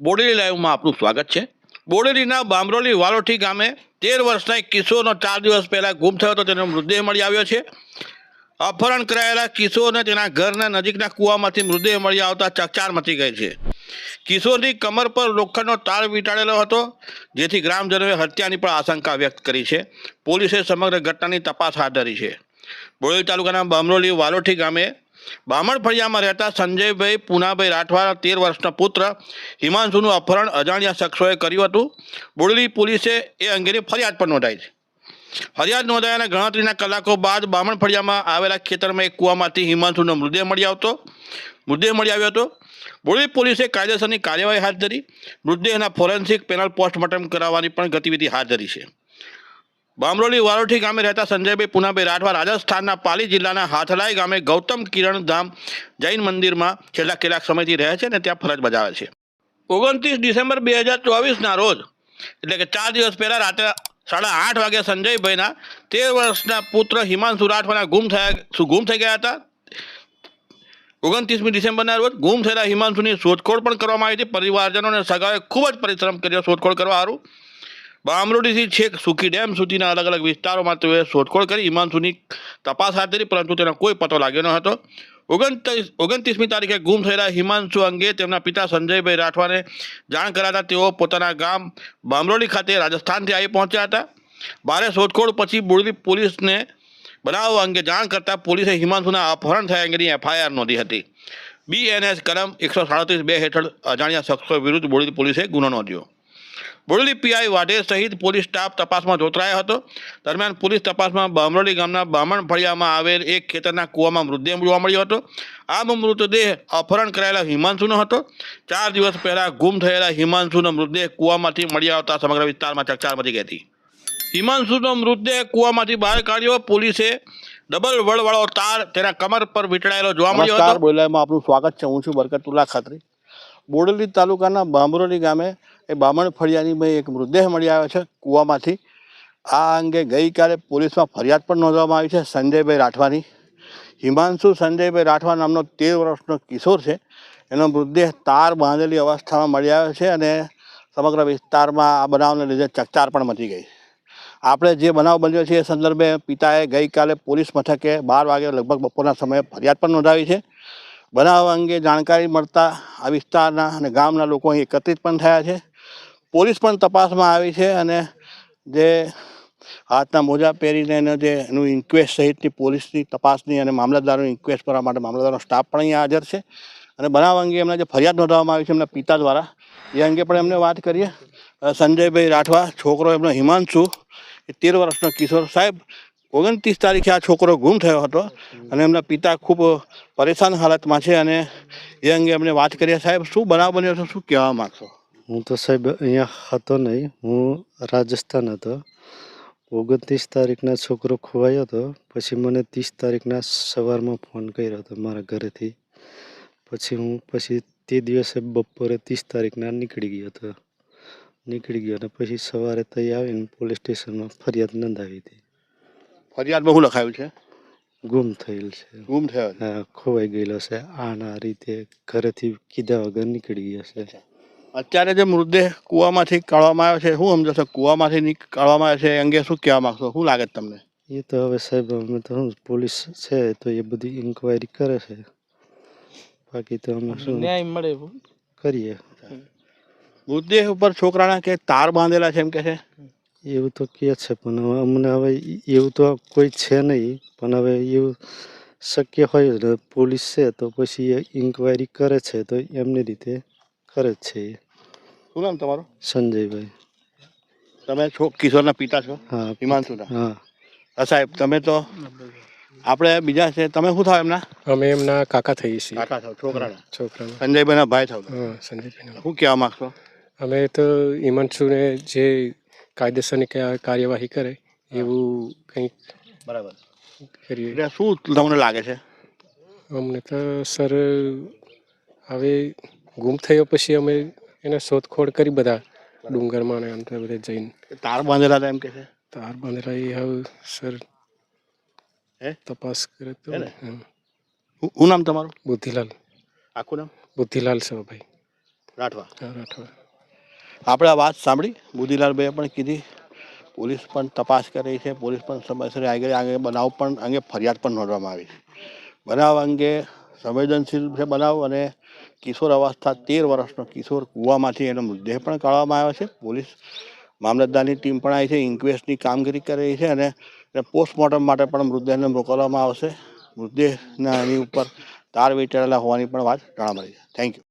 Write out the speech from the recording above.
બોડેલી લાઈવમાં આપનું સ્વાગત છે. બોડેલીના બામરોલી વાલોઠી ગામે તેર વર્ષના એક કિશોરનો ચાર દિવસ પહેલાં ગુમ થયો હતો. તેનો મૃતદેહ મળી આવ્યો છે. અપહરણ કરાયેલા કિશોરને તેના ઘરના નજીકના કૂવામાંથી મૃતદેહ મળી આવતા ચકચાર મચી ગઈ છે. કિશોરની કમર પર લોખંડનો તાર વીંટાળેલો હતો, જેથી ગ્રામજનોએ હત્યાની પણ આશંકા વ્યક્ત કરી છે. પોલીસે સમગ્ર ઘટનાની તપાસ હાથ ધરી છે. બોડેલી તાલુકાના બામરોલી વાલોઠી ગામે બામણ ફળિયામાં રહેતા સંજયભાઈ પૂનાભાઈ રાઠવાડા તેર વર્ષના પુત્ર હિમાંશુનું અપહરણ અજાણ્યા શખ્સોએ કર્યું હતું. બુડલી પોલીસે એ અંગેની ફરિયાદ પણ નોંધાઈ છે. ફરિયાદ નોંધાયાના ગણતરીના કલાકો બાદ બામણ ફળિયામાં આવેલા ખેતરમાં એક કૂવામાંથી હિમાંશુનો મૃતદેહ મળી આવતો. મૃતદેહ મળી આવ્યો હતો. બોડેલી પોલીસે કાયદેસરની કાર્યવાહી હાથ ધરી. મૃતદેહના ફોરેન્સિક પેનલ પોસ્ટમોર્ટમ કરાવવાની પણ ગતિવિધિ હાથ ધરી છે. બામરોલી વારોઠી ગામે રહેતા સંજયભાઈ પુનાભાઈ રાઠવા રાજસ્થાનના પાલી જિલ્લાના હાથલાઈ ગામે ગૌતમ કિરણ ધામ જૈન મંદિરમાં છેલ્લા કેટલાક સમયથી રહે છે અને ત્યાં ફરજ બજાવે છે. ઓગણત્રીસ ડિસેમ્બર બે હજાર ચોવીસના રોજ, એટલે કે ચાર દિવસ પહેલાં રાત્રે સાડા આઠ વાગે સંજયભાઈના તેર વર્ષના પુત્ર હિમાંશુ રાઠવાના ગુમ થયા ગુમ થઈ ગયા હતા? ઓગણત્રીસમી ડિસેમ્બરના રોજ ગુમ થયેલા હિમાંશુની શોધખોળ પણ કરવામાં આવી હતી. પરિવારજનો અને સગાએ ખૂબ જ પરિશ્રમ કર્યો, શોધખોળ કરવા સારું બામરોડીથી છેક સુખી ડેમ સુધીના અલગ અલગ વિસ્તારોમાં તેઓએ શોધખોળ કરી ઇમાનસુની તપાસ હાથ ધરી, પરંતુ તેનો કોઈ પતો લાગ્યો ન હતો. ઓગણત્રીસ, ઓગણત્રીસમી તારીખે ગુમ થયેલા હિમાંશુ અંગે તેમના પિતા સંજયભાઈ રાઠવાને જાણ કરાતા તેઓ પોતાના ગામ બામરોલી ખાતે રાજસ્થાનથી આવી પહોંચ્યા હતા. ભારે શોધખોળ પછી બોડેલી પોલીસને બનાવ અંગે જાણ કરતાં પોલીસે હિમાંશુના અપહરણ થયા અંગેની એફઆઈઆર નોંધી હતી. બીએનએસ કલમ એકસો સાડત્રીસ બે હેઠળ અજાણ્યા શખ્સો વિરુદ્ધ બોડેલી પોલીસે ગુનો નોંધ્યો. બોડેલી પીઆઈ વાઢેર સહિત પોલીસ સ્ટાફ તપાસમાં જોતરાયો હતો. દરમિયાન પોલીસ તપાસમાં બામરોલી ગામના બામણ ફળિયામાં આવેલ એક ખેતરના કૂવામાં મૃતદેહ જોવા મળ્યો હતો. આ મૃતદેહ અપહરણ કરાયેલા હિમાંશુનો હતો. ચાર દિવસ પહેલા ગુમ થયેલા હિમાંશુનો મૃતદેહ કૂવામાંથી મળી આવતા સમગ્ર વિસ્તારમાં ચકચાર મચી ગઈ હતી. હિમાંશુનો મૃતદેહ કૂવામાંથી બહાર કાઢ્યો. પોલીસે ડબલ વળવાળો તાર તેના કમર પર વીંટળાયેલો જોવા મળ્યો હતો. બોલાયમાં આપનું સ્વાગત છે. હું છું બરકતુલ્લા ખાત્રી. બોડેલી તાલુકાના બામરોલી ગામે એ બામણ ફળિયાની મેં એક મૃતદેહ મળી આવ્યો છે કૂવામાંથી. આ અંગે ગઈકાલે પોલીસમાં ફરિયાદ પણ નોંધવામાં આવી છે સંજયભાઈ રાઠવાની. હિમાંશુ સંજયભાઈ રાઠવા નામનો તેર વર્ષનો કિશોર છે. એનો મૃતદેહ તાર બાંધેલી અવસ્થામાં મળી આવ્યો છે અને સમગ્ર વિસ્તારમાં આ બનાવને લીધે ચકચાર પણ મચી ગઈ. આપણે જે બનાવ બન્યો છે એ સંદર્ભે પિતાએ ગઈકાલે પોલીસ મથકે બાર વાગે લગભગ બપોરના સમયે ફરિયાદ પણ નોંધાવી છે. બનાવ અંગે જાણકારી મળતા આ વિસ્તારના અને ગામના લોકો અહીં એકત્રિત પણ થયા છે. પોલીસ પણ તપાસમાં આવી છે અને જે હાથના મોજા પહેરીને એનો જે એનું ઇન્ક્વેસ્ટ સહિતની પોલીસની તપાસની અને મામલતદારોની ઇન્ક્વેસ્ટ કરવા માટે મામલતદારનો સ્ટાફ પણ અહીંયા હાજર છે. અને બનાવ અંગે એમના જે ફરિયાદ નોંધવામાં આવી છે એમના પિતા દ્વારા, એ અંગે પણ એમને વાત કરીએ. સંજયભાઈ રાઠવા, છોકરો એમનો હિમાંશુ, એ તેર વર્ષનો કિશોર. સાહેબ, ઓગણત્રીસ તારીખે આ છોકરો ગુમ થયો હતો અને એમના પિતા ખૂબ પરેશાન હાલતમાં છે અને એ અંગે એમને વાત કરીએ. સાહેબ, શું બનાવ બન્યો છે? શું કહેવા માગશો? હું તો સાહેબ અહીંયા હતો નહીં. હું રાજસ્થાન હતો. ઓગણત્રીસ તારીખના છોકરો ખોવાયો હતો. પછી મને ત્રીસ તારીખના સવારમાં ફોન કર્યો હતો મારા ઘરેથી. પછી હું પછી તે દિવસે બપોરે ત્રીસ તારીખના નીકળી ગયો હતો. નીકળી ગયો અને પછી સવારે તઈ આવીને પોલીસ સ્ટેશનમાં ફરિયાદ નોંધાવી હતી. ફરિયાદમાં શું લખાયું છે? ગુમ થયેલ છે. ગુમ થયો હા, ખોવાઈ ગયેલો છે. આના રીતે ઘરેથી કીધા વગર નીકળી ગયો છે. અત્યારે જે મૃતદેહ કૂવામાંથી કાઢવામાં આવ્યો છે શું સમજો છો? કૂવામાંથી કાઢવામાં આવ્યો છે એ અંગે શું કહેવા માગશો? શું લાગે છે તમને? એ તો હવે સાહેબ અમે તો શું પોલીસ છે તો એ બધી ઇન્કવાયરી કરે છે. બાકી તો અમે શું ન્યાય મળે કરીએ. મૃતદેહ ઉપર છોકરાના કે તાર બાંધેલા છે એમ કે છે? એવું તો કે છે પણ હવે અમને હવે એવું તો કોઈ છે નહીં પણ હવે એવું શક્ય હોય ને પોલીસ છે તો પછી એ ઇન્કવાયરી કરે છે તો એમની રીતે કરે જ છે એ. શું નામ તમારું? સંજયભાઈ. તમે છો કિશોરના પિતા છો? હા હિમાંશુના? હા. હા સાહેબ તમે તો આપણે બીજા છે. તમે શું થાવ એમના? અમે એમના કાકા થઈએ છીએ. કાકા થાવ છોકરાના? છોકરાના. સંજયભાઈના ભાઈ થાવ? હા સંજયભાઈના. શું કહેવા માગશો? અમે તો હિમાંશુને જે કાયદેસરની કાર્યવાહી કરે એવું કંઈક બરાબર. કરીએ. એટલે શું તમને લાગે છે? અમને તો સર હવે ગુમ થયો પછી અમે એને શોધખોળ કરી બધા ડુંગરમાં ને અંતે બધે જઈને. તાર બાંધેલા હતા એમ કે છે? તાર બાંધેલા એ હવે સર હે? તપાસ કરે તો હે. શું નામ તમારું? બુદ્ધિલાલ. આખું નામ? બુદ્ધિલાલ છે ભાઈ. રાઠવા. હા, રાઠવા. આપણે આ વાત સાંભળી. બુદ્ધિલાલભાઈએ પણ કીધી. પોલીસ પણ તપાસ કરે છે. પોલીસ પણ સમયસર આગળ આગળ બનાવ પણ અંગે ફરિયાદ પણ નોંધવામાં આવી છે. બનાવ અંગે સંવેદનશીલ છે બનાવ અને કિશોર અવસ્થા તેર વર્ષનો કિશોર કૂવામાંથી એનો મૃતદેહ પણ કાઢવામાં આવ્યો છે. પોલીસ મામલતદારની ટીમ પણ આવી છે, ઇન્ક્વેસ્ટની કામગીરી કરી રહી છે અને પોસ્ટમોર્ટમ માટે પણ મૃતદેહને મોકલવામાં આવશે. મૃતદેહના એની ઉપર તાર વીંટાળેલા હોવાની પણ વાત જાણવા મળી છે. Thank you